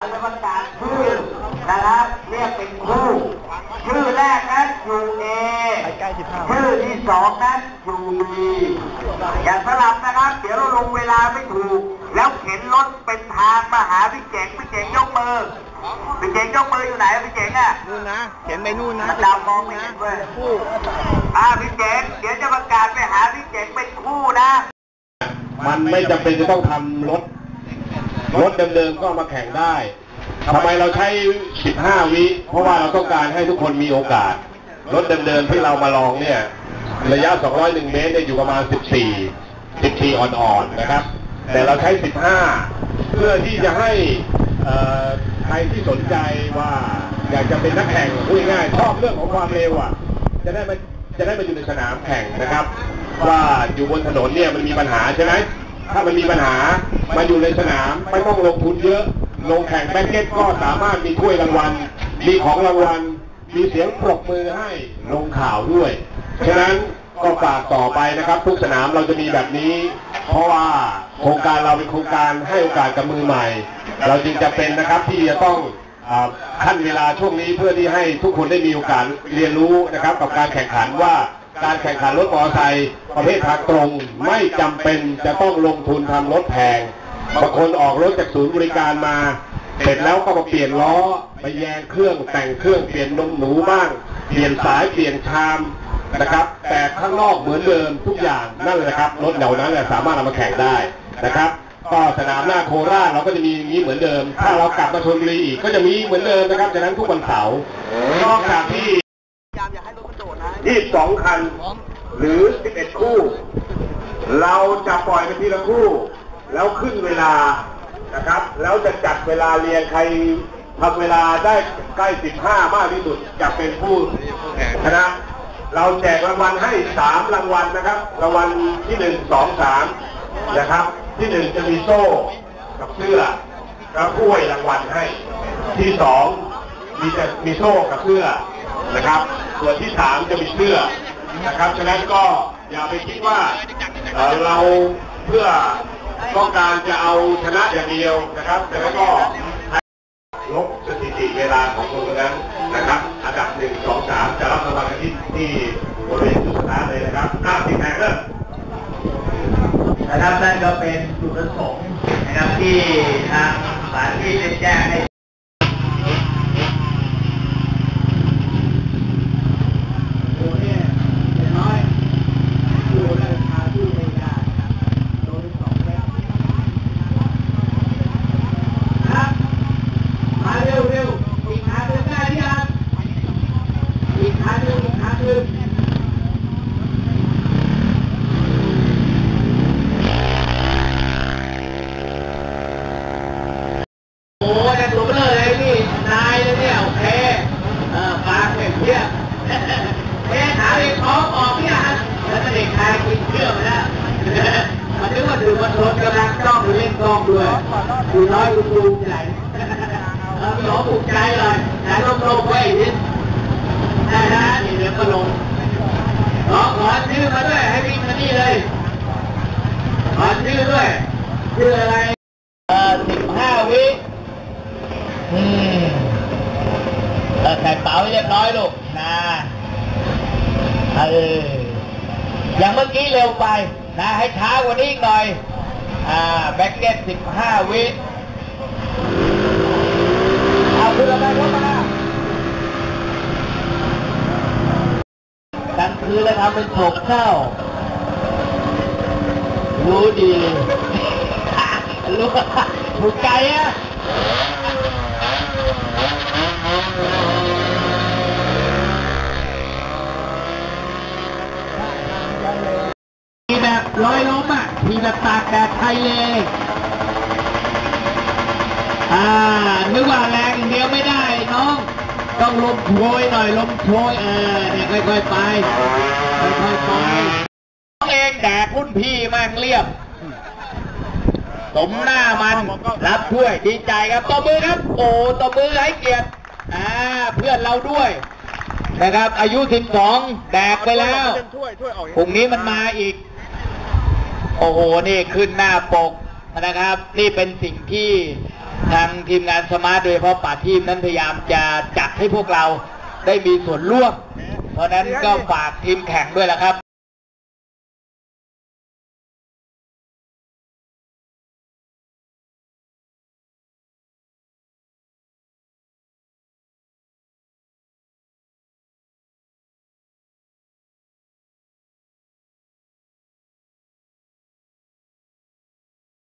จะประกาศชื่อนะครับเรียกเป็นคู่ ชื่อแรกนั้นอยู่เอชื่อที่สองนั้นอยู่บีอย่าสลับนะครับ เดี๋ยวเราลงเวลาไม่ถูก แล้วเข็นรถเป็นทางมาหาพี่เจ๋งพี่เจ๋งยกมือพี่เจ๋งยกมืออยู่ไหนพี่เจ๋งอะนู่นนะเขียนไปนู่นนะมันดาวมองไม่เห็นเว้ยคู่อ่าพี่เจ๋งเดี๋ยวจะประกาศไปหาพี่เจ๋งเป็นคู่นะ มันไม่จำเป็นจะต้องทำรถ รถเดิมๆก็มาแข่งได้ทำไมเราใช้ 15 วิ เพราะว่าเราต้องการให้ทุกคนมีโอกาส รถเดิมๆที่เรามาลองเนี่ย ระยะ 201 เมตรเนี่ยอยู่ประมาณ 14 14 อ่อนๆนะครับ แต่เราใช้ 15 เพื่อที่จะให้ใครที่สนใจว่าอยากจะเป็นนักแข่งพูดง่ายๆชอบเรื่องของความเร็วอะ จะได้มาจะได้มาอยู่ในสนามแข่งนะครับ ว่าอยู่บนถนนเนี่ยมันมีปัญหาใช่ไหม ถ้ามันมีปัญหามาอยู่ในสนามไม่ต้องลงทุนเยอะ ลงแข่งแบ็กเก็ตก็สามารถมีถ้วยรางวัล มีของรางวัล มีเสียงปรบมือให้ลงข่าวด้วย ฉะนั้นก็ฝากต่อไปนะครับ ทุกสนามเราจะมีแบบนี้ เพราะว่าโครงการเราเป็นโครงการให้โอกาสกับมือใหม่ เราจึงจะเป็นนะครับที่จะต้องอ่าขั้นเวลาช่วงนี้เพื่อที่ให้ทุกคนได้มีโอกาสเรียนรู้นะครับ กับการแข่งขันว่า การแข่งขันรถมอเตอร์ไซค์ประเภททางตรงไม่จำเป็นจะต้องลงทุนทำรถแพงบางคนออกรถจากศูนย์บริการมา เสร็จแล้วก็มาเปลี่ยนล้อไปแยงเครื่องแต่งเครื่องเปลี่ยนนมหนูบ้าง เปลี่ยนสายเปลี่ยนชามนะครับ แต่ข้างนอกเหมือนเดิมทุกอย่างนั่นแหละครับรถเหล่านั้นสามารถเอามาแข่งได้นะครับก็สนามหน้าโคราชเราก็จะมีอย่างนี้เหมือนเดิม ถ้าเรากลับมาชลบุรีอีกก็จะมีเหมือนเดิมนะครับฉะนั้นทุกวันเสาร์นอกจากที่ ที่สองคัน หรือสิบเอ็ดคู่ เราจะปล่อยไปทีละคู่ แล้วขึ้นเวลานะครับ แล้วจะจัดเวลาเรียงใครทำเวลาได้ใกล้สิบห้ามากที่สุดจะเป็นผู้ชนะเราแจกรางวัลให้สามรางวัลนะครับ รางวัลที่หนึ่งสองสามนะครับ ที่หนึ่งจะมีโซ่กับเสื้อแล้วกล้วยรางวัลให้ ที่สองมีจะมีโซ่กับเสื้อ นะครับ ส่วนที่สามจะมีเสื้อนะครับฉะนั้นก็อย่าไปคิดว่าเอ่อเราเพื่อต้องการจะเอาชนะอย่างเดียวนะครับแต่แล้วก็ลบสถิติเวลาของคนคนนั้นนะครับอันดับหนึ่งสองสามจะรับรางวัลกันที่ที่บริเวณจุดสตาร์ทเลยนะครับอ้าวทีมแข่งเริ่มนะครับนั่นก็เป็นจุดประสงค์นะครับที่ทางสถานที่ได้แจ้งให้มาเร็วเร็วอีกทางหนึ่งได้หรือยังอีกทางหนึ่งอีกทางหนึ่ง โอ้ยตัวเบลอเลยนี่นายเลยเนี่ยโอเคเออปากเป็นเพี้ยเอ๊ะถามเด็กท้องออกเนี่ยฮะแล้วก็เด็กชายกินเชื่อไปแล้วมันนึกว่าถือมันชนกำลังจ้องหรือเล่นกล้องด้วยดูน้อยดูดูใหญ่เออหลอปลุกใจเลยแต่ลงลงไว้นิดได้นะนี่เดี๋ยวก็ลงขอขอชื่อมาด้วยให้วิ่งมานี่เลยขอชื่อด้วยชื่ออะไร เอ่อสิบห้าวิอืมเออ ใส่เป๋าเรียบร้อยลูกนะเอออย่างเมื่อกี้เร็วไปนะให้ช้ากว่านี้อีกหน่อย อ่า แบ็กเก็ตสิบห้าวิเอาคุณอะไรรถมาดังคืนแล้วทำเป็นโศกเศร้า รู้ดี รู้ถูกใจอะ ล้มอะมีแบบตากแดดไทยเลยอ่านึกว่าแรงอย่างเดียวไม่ได้น้อง ต้องลมโชยหน่อยลมโชยเออเนี่ยค่อยๆไปค่อยๆไปน้องเองแดกรุ่นพี่แม่งเรียบ สมหน้ามันรับถ้วยดีใจครับตบมือครับ โอ้ตบมือให้เกียรติอ่าเพื่อนเราด้วยนะครับ อายุ 12 แดกไปแล้วถ้วยถ้วยออกพรุ่งนี้มันมาอีก โอ้โห นี่ขึ้นหน้าปกนะครับ นี่เป็นสิ่งที่ทางทีมงานสมาร์ทโดยเฉพาะป่าทีมนั้นพยายามจะจัดให้พวกเราได้มีส่วนร่วม เพราะฉะนั้นก็ฝากทีมแข่งด้วยละครับ